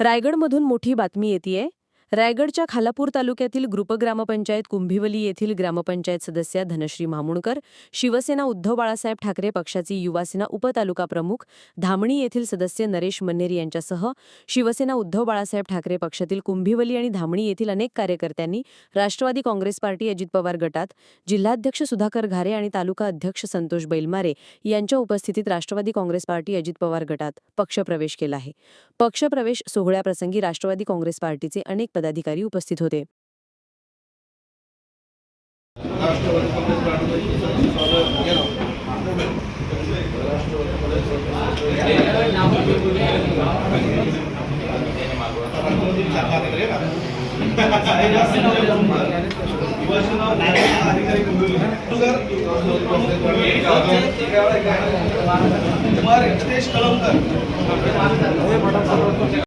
रायगडमधून मोठी बातमी येतेय. रायगडच्या खालापूर तालुक्यातील ग्रुप ग्रामपंचायत कुंभिवली येथील ग्रामपंचायत सदस्या धनश्री मामुणकर शिवसेना उद्धव बाळासाहेब ठाकरे पक्षाची युवासेना उपतालुका प्रमुख धामणी येथील सदस्य नरेश मन्नेर यांच्यासह शिवसेना उद्धव बाळासाहेब ठाकरे पक्षातील कुंभिवली आणि धामणी येथील अनेक कार्यकर्त्यांनी राष्ट्रवादी काँग्रेस पार्टी अजित पवार गटात जिल्हाध्यक्ष सुधाकर घारे आणि तालुका अध्यक्ष संतोष बैलमारे यांच्या उपस्थितीत राष्ट्रवादी काँग्रेस पार्टी अजित पवार गटात पक्षप्रवेश केला आहे. पक्षप्रवेश सोहळ्याप्रसंगी राष्ट्रवादी काँग्रेस पार्टीचे अनेक पदाधिकारी उपस्थित होते. कुमार कलमकर